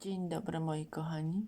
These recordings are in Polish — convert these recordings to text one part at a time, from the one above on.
Dzień dobry moi kochani.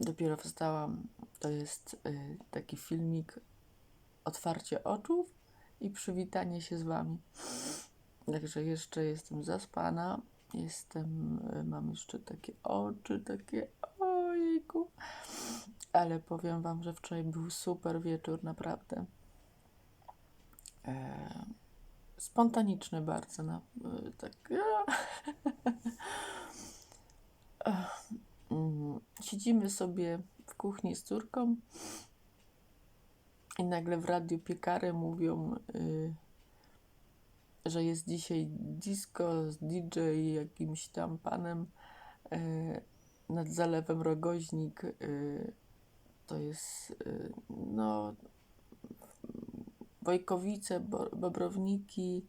Dopiero wstałam. To jest y, taki filmik otwarcie oczu i przywitanie się z wami. Także jeszcze jestem zaspana. Jestem, y, mam jeszcze takie oczy, takie ojku. Ale powiem wam, że wczoraj był super wieczór, naprawdę. E, spontaniczny bardzo. Na, y, tak, Mm, Siedzimy sobie w kuchni z córką i nagle w radiu piekary mówią, y, że jest dzisiaj disco z DJ jakimś tam panem y, nad zalewem Rogoźnik. Y, to jest no Wojkowice, Bo- Bobrowniki.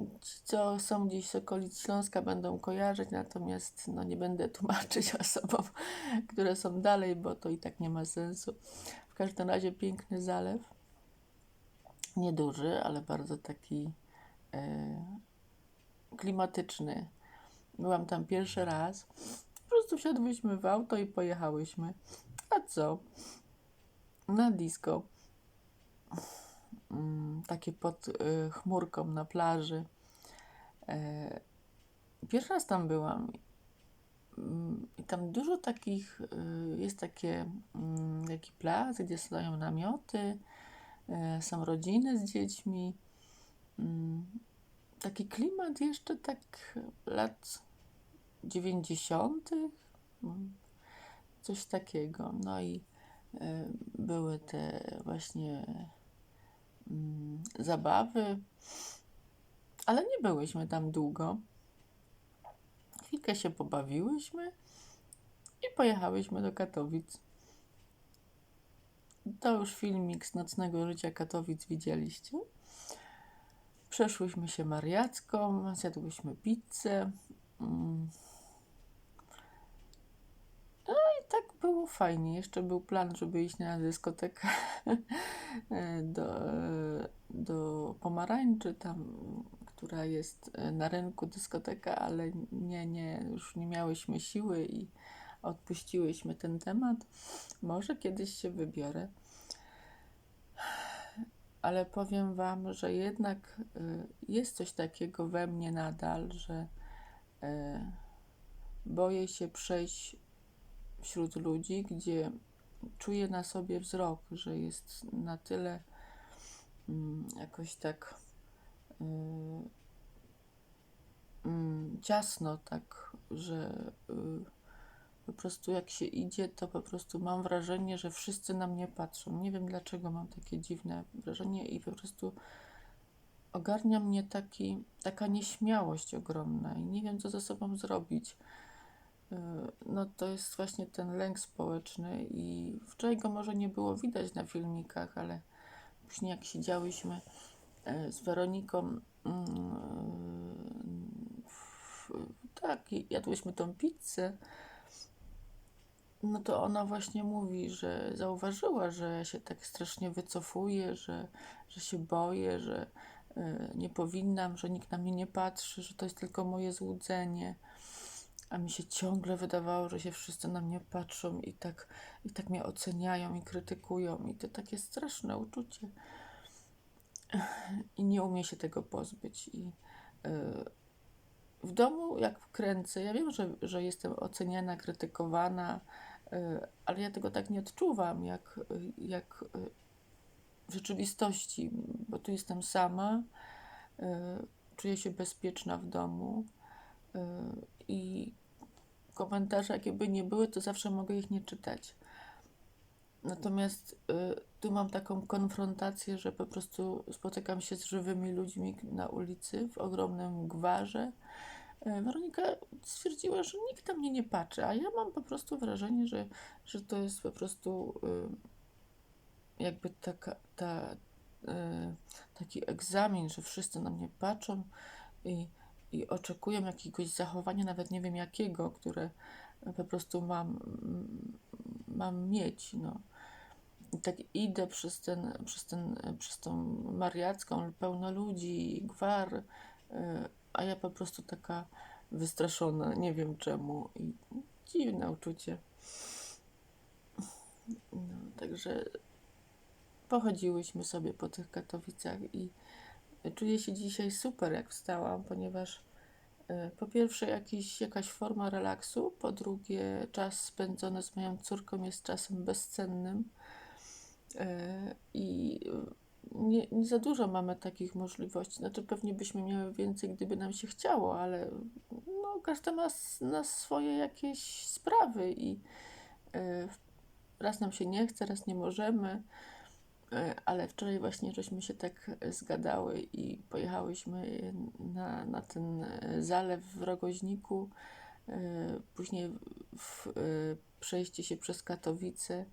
Y, co są gdzieś z okolic Śląska, będą kojarzyć, natomiast no, nie będę tłumaczyć osobom, które są dalej, bo to i tak nie ma sensu. W każdym razie piękny zalew. Nieduży, ale bardzo taki e, klimatyczny. Byłam tam pierwszy raz. Po prostu wsiadłyśmy w auto i pojechałyśmy. A co? Na disco. Mm, takie pod y, chmurką na plaży. E, Pierwszy raz tam byłam Mm, i tam dużo takich, y, jest takie, mm, taki plac, gdzie stoją namioty, e, są rodziny z dziećmi. Mm, Taki klimat jeszcze tak lat 90., mm, coś takiego. No i były te właśnie mm, zabawy, ale nie byłyśmy tam długo. Chwilkę się pobawiłyśmy i pojechałyśmy do Katowic. To już filmik z nocnego życia Katowic widzieliście. Przeszłyśmy się Mariacką, zjadłyśmy pizzę. Mm. No i tak było fajnie. Jeszcze był plan, żeby iść na dyskotekę do, do Pomarańczy, tam, która jest na rynku dyskoteka, ale nie, nie, już nie miałyśmy siły i odpuściłyśmy ten temat. Może kiedyś się wybiorę. Ale powiem Wam, że jednak y, jest coś takiego we mnie nadal, że boję się przejść wśród ludzi, gdzie czuję na sobie wzrok, że jest na tyle mm, jakoś tak y, mm, ciasno, tak, że y, po prostu jak się idzie, to po prostu mam wrażenie, że wszyscy na mnie patrzą. Nie wiem dlaczego mam takie dziwne wrażenie i po prostu ogarnia mnie taki, taka nieśmiałość ogromna i nie wiem, co ze sobą zrobić. Y, No to jest właśnie ten lęk społeczny i wczoraj go może nie było widać na filmikach, ale później jak siedziałyśmy e, z Weroniką, mm, w- tak, jadłyśmy tą pizzę, no to ona właśnie mówi, że zauważyła, że ja się tak strasznie wycofuję, że, że się boję, że e, nie powinnam, że nikt na mnie nie patrzy, że to jest tylko moje złudzenie. A mi się ciągle wydawało, że się wszyscy na mnie patrzą i tak, i tak mnie oceniają i krytykują. I to takie straszne uczucie. I nie umie się tego pozbyć. I e, w domu, jak kręcę, ja wiem, że, że jestem oceniana, krytykowana, e, ale ja tego tak nie odczuwam, jak, jak e, w rzeczywistości, bo tu jestem sama, czuję się bezpieczna w domu i komentarze, jakie by nie były, to zawsze mogę ich nie czytać. Natomiast y, tu mam taką konfrontację, że po prostu spotykam się z żywymi ludźmi na ulicy w ogromnym gwarze. Y, Weronika stwierdziła, że nikt na mnie nie patrzy, a ja mam po prostu wrażenie, że, że to jest po prostu y, jakby taka, ta, y, taki egzamin, że wszyscy na mnie patrzą i, i oczekują jakiegoś zachowania, nawet nie wiem jakiego, które po prostu mam, mam mieć. No. I tak idę przez ten, przez ten, przez tą Mariacką, pełno ludzi, gwar, y, a ja po prostu taka wystraszona, nie wiem czemu. I dziwne uczucie. No, także pochodziłyśmy sobie po tych Katowicach i czuję się dzisiaj super, jak wstałam, ponieważ e, po pierwsze jakiś, jakaś forma relaksu, po drugie czas spędzony z moją córką jest czasem bezcennym e, i nie, nie za dużo mamy takich możliwości. Znaczy pewnie byśmy miały więcej, gdyby nam się chciało, ale no, każdy ma na swoje jakieś sprawy i e, raz nam się nie chce, raz nie możemy. E, Ale wczoraj właśnie żeśmy się tak e, zgadały i pojechałyśmy na, na ten e, zalew w Rogoźniku. E, Później w, e, przejście się przez Katowice,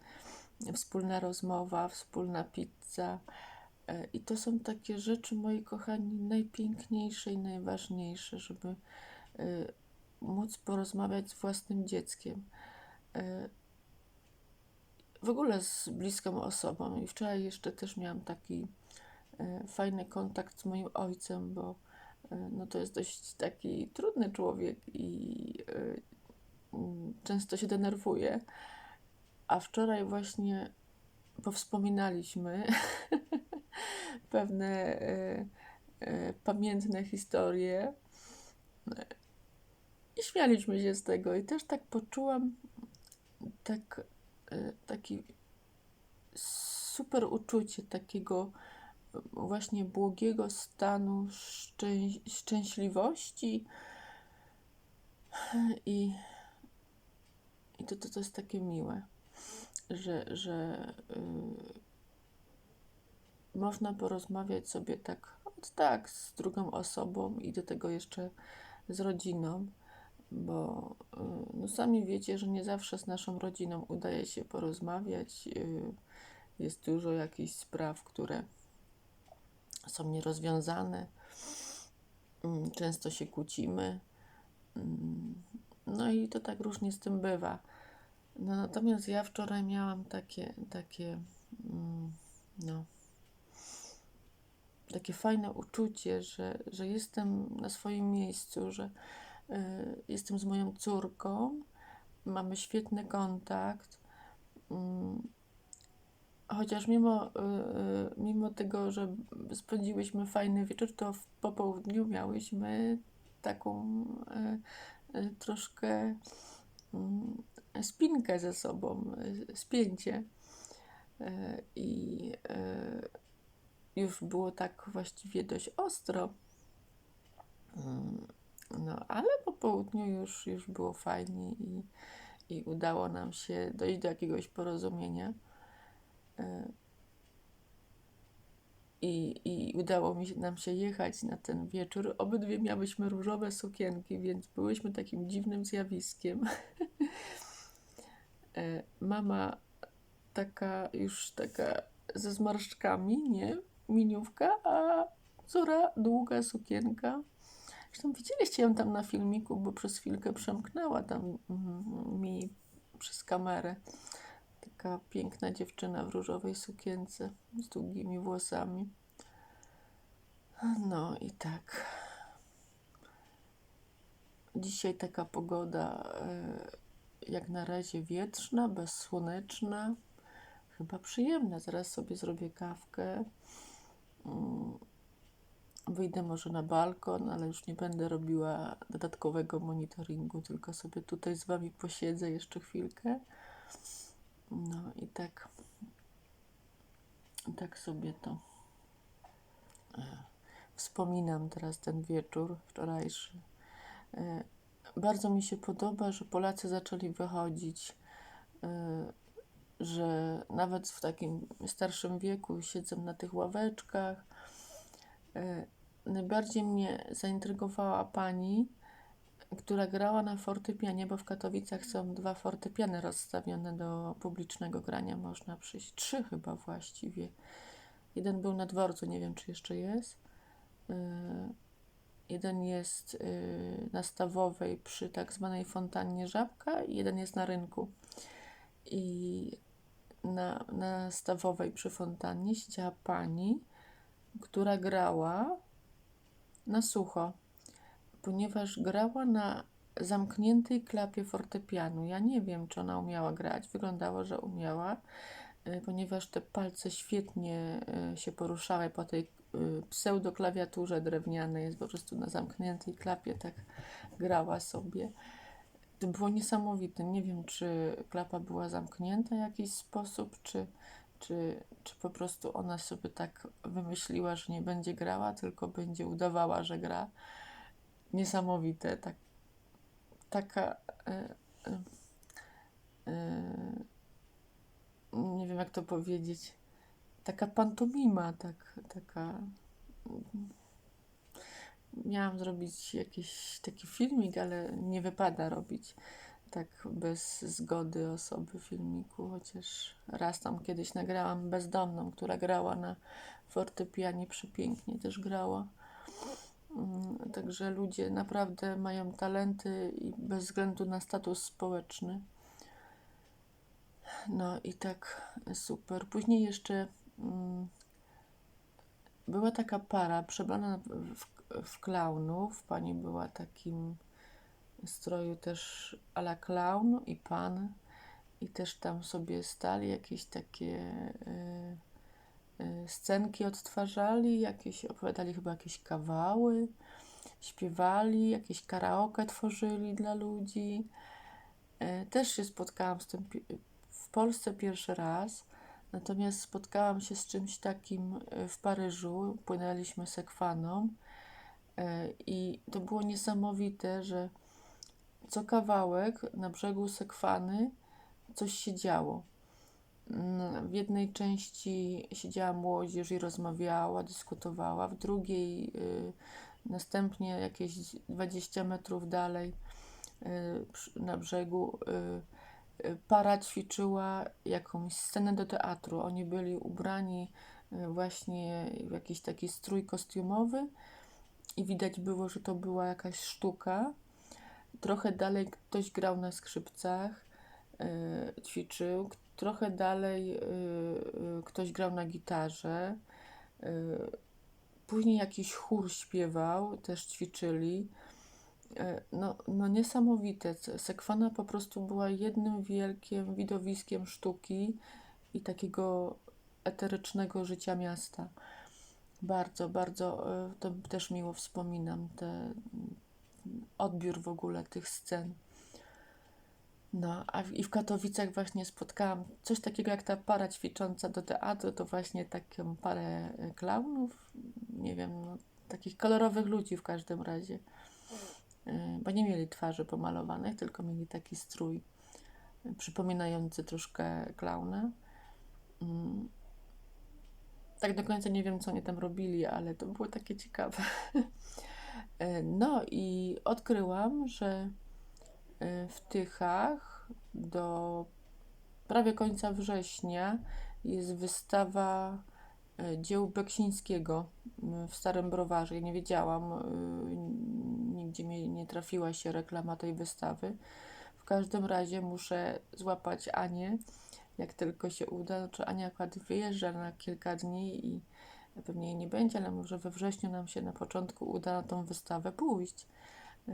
wspólna rozmowa, wspólna pizza. E, I to są takie rzeczy, moi kochani, najpiękniejsze i najważniejsze, żeby e, móc porozmawiać z własnym dzieckiem. W ogóle z bliską osobą. I wczoraj jeszcze też miałam taki e, fajny kontakt z moim ojcem, bo e, no to jest dość taki trudny człowiek i e, mm, często się denerwuje. A wczoraj właśnie powspominaliśmy pewne pamiętne historie i śmialiśmy się z tego. I też tak poczułam tak, taki super uczucie takiego właśnie błogiego stanu szczęś szczęśliwości. I, i to, to, to jest takie miłe, że, że y, można porozmawiać sobie tak, tak, z drugą osobą i do tego jeszcze z rodziną, bo y, no, sami wiecie, że nie zawsze z naszą rodziną udaje się porozmawiać. y, Jest dużo jakichś spraw, które są nierozwiązane. Mm, Często się kłócimy. Mm, No i to tak różnie z tym bywa. No, natomiast ja wczoraj miałam takie, takie, mm, no, takie fajne uczucie, że, że jestem na swoim miejscu, że jestem z moją córką, mamy świetny kontakt. Mm, Chociaż mimo, y, y, mimo tego, że spędziłyśmy fajny wieczór, to w popołudniu miałyśmy taką troszkę mm, spinkę ze sobą, spięcie. I już było tak właściwie dość ostro. No, ale po południu już, już było fajnie i, i udało nam się dojść do jakiegoś porozumienia. Y, I, I udało mi się, nam się jechać na ten wieczór. Obydwie miałyśmy różowe sukienki, więc byłyśmy takim dziwnym zjawiskiem. E, Mama taka już taka ze zmarszczkami, nie? Miniówka, a córa długa sukienka. Zresztą widzieliście ją tam na filmiku, bo przez chwilkę przemknęła tam mm, mi przez kamerę. Taka piękna dziewczyna w różowej sukience z długimi włosami. No i tak. Dzisiaj taka pogoda e, jak na razie wietrzna, bezsłoneczna. Chyba przyjemna. Zaraz sobie zrobię kawkę. Wyjdę może na balkon, ale już nie będę robiła dodatkowego monitoringu, tylko sobie tutaj z Wami posiedzę jeszcze chwilkę. No i tak, tak sobie to e, wspominam teraz ten wieczór wczorajszy. E, bardzo mi się podoba, że Polacy zaczęli wychodzić, e, że nawet w takim starszym wieku siedzą na tych ławeczkach. E, Najbardziej mnie zaintrygowała pani, która grała na fortepianie, bo w Katowicach są dwa fortepiany rozstawione do publicznego grania. Można przyjść. Trzy chyba właściwie. Jeden był na dworcu, nie wiem czy jeszcze jest. Yy, Jeden jest yy, na Stawowej przy tak zwanej fontannie Żabka i jeden jest na rynku. I na, na Stawowej przy fontannie siedziała pani, która grała na sucho. ponieważ grała na zamkniętej klapie fortepianu. Ja nie wiem, czy ona umiała grać. Wyglądało, że umiała, y, ponieważ te palce świetnie y, się poruszały po tej y, pseudoklawiaturze drewnianej. Jest po prostu na zamkniętej klapie, tak grała sobie. To było niesamowite. Nie wiem, czy klapa była zamknięta w jakiś sposób, czy, czy, czy po prostu ona sobie tak wymyśliła, że nie będzie grała, tylko będzie udawała, że gra. Niesamowite. Tak, taka. E, e, nie wiem, jak to powiedzieć. Taka pantomima, tak, taka. Miałam zrobić jakiś taki filmik, ale nie wypada robić tak bez zgody osoby filmiku, chociaż raz tam kiedyś nagrałam bezdomną, która grała na fortepianie, przepięknie też grała. Mm, Także ludzie naprawdę mają talenty i bez względu na status społeczny. No i tak super. Później jeszcze mm, była taka para przebrana w, w klaunów. Pani była takim stroju też a la clown i pan. I też tam sobie stali jakieś takie y, y, scenki odtwarzali, jakieś opowiadali chyba jakieś kawały, śpiewali, jakieś karaoke tworzyli dla ludzi. Y, też się spotkałam z tym w Polsce pierwszy raz. Natomiast spotkałam się z czymś takim w Paryżu. Płynęliśmy sekwaną i to było niesamowite, że co kawałek na brzegu sekwany coś się działo. Mm, W jednej części siedziała młodzież i rozmawiała, dyskutowała, w drugiej y, następnie jakieś 20 metrów dalej y, na brzegu y, y, para ćwiczyła jakąś scenę do teatru. Oni byli ubrani y, właśnie w jakiś taki strój kostiumowy i widać było, że to była jakaś sztuka. Trochę dalej ktoś grał na skrzypcach, y, ćwiczył. Trochę dalej y, y, ktoś grał na gitarze. Później jakiś chór śpiewał, też ćwiczyli. No, no niesamowite. Sekwana po prostu była jednym wielkim widowiskiem sztuki i takiego eterycznego życia miasta. Bardzo, bardzo to też miło wspominam, te, odbiór w ogóle tych scen. No, a w, i w Katowicach właśnie spotkałam coś takiego jak ta para ćwicząca do teatru, to właśnie taką parę y, klaunów, nie wiem, no, takich kolorowych ludzi w każdym razie, Y, bo nie mieli twarzy pomalowanych, tylko mieli taki strój y, przypominający troszkę klauna. Mm, Tak do końca nie wiem, co oni tam robili, ale to było takie ciekawe. Y, No i odkryłam, że y, w Tychach do prawie końca września jest wystawa y, dzieł Beksińskiego w Starym Browarze. Nie wiedziałam, nigdzie mi nie trafiła się reklama tej wystawy. W każdym razie muszę złapać Anię, jak tylko się uda. Znaczy Ania akurat wyjeżdża na kilka dni i pewnie jej nie będzie, ale może we wrześniu nam się na początku uda na tą wystawę pójść. Yy,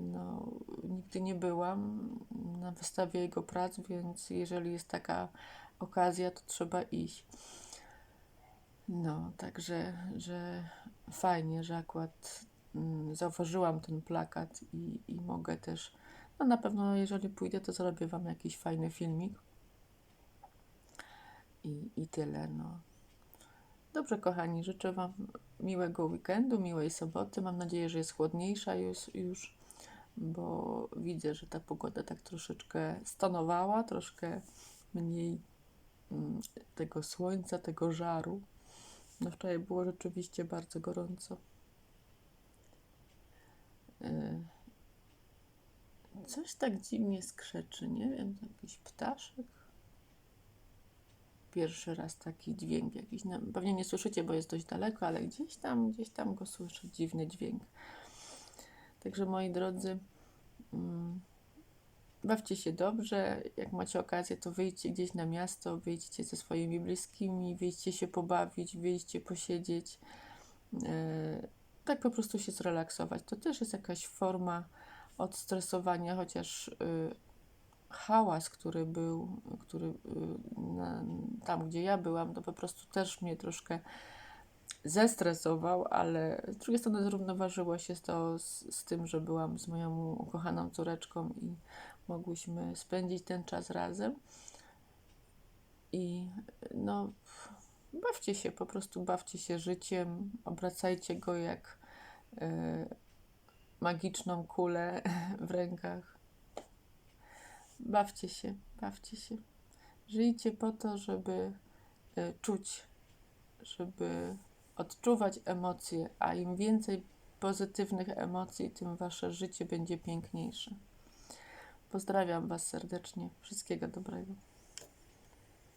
No, nigdy nie byłam na wystawie jego prac, więc jeżeli jest taka okazja, to trzeba iść. No, także, że fajnie, że akurat mm, zauważyłam ten plakat i, i mogę też, no na pewno jeżeli pójdę, to zrobię Wam jakiś fajny filmik. I, i tyle, no. Dobrze, kochani, życzę Wam miłego weekendu, miłej soboty. Mam nadzieję, że jest chłodniejsza już, już bo widzę, że ta pogoda tak troszeczkę stanowała, troszkę mniej mm, tego słońca, tego żaru. No wczoraj było rzeczywiście bardzo gorąco. Y, Coś tak dziwnie skrzeczy, nie wiem, jakiś ptaszek. Pierwszy raz taki dźwięk jakiś, no, pewnie nie słyszycie, bo jest dość daleko, ale gdzieś tam, gdzieś tam go słyszę, dziwny dźwięk. Także moi drodzy, mm, bawcie się dobrze. Jak macie okazję, to wyjdźcie gdzieś na miasto, wyjdźcie ze swoimi bliskimi, wyjdźcie się pobawić, wyjdźcie posiedzieć. E, tak po prostu się zrelaksować. To też jest jakaś forma odstresowania, chociaż y, hałas, który był, który y, tam, gdzie ja byłam, to po prostu też mnie troszkę zestresował, ale z drugiej strony zrównoważyło się to z, z tym, że byłam z moją ukochaną córeczką i mogłyśmy spędzić ten czas razem. I no, bawcie się, po prostu bawcie się życiem, obracajcie go jak y, magiczną kulę w rękach. Bawcie się, bawcie się. Żyjcie po to, żeby y, czuć, żeby odczuwać emocje, a im więcej pozytywnych emocji, tym wasze życie będzie piękniejsze. Pozdrawiam Was serdecznie. Wszystkiego dobrego.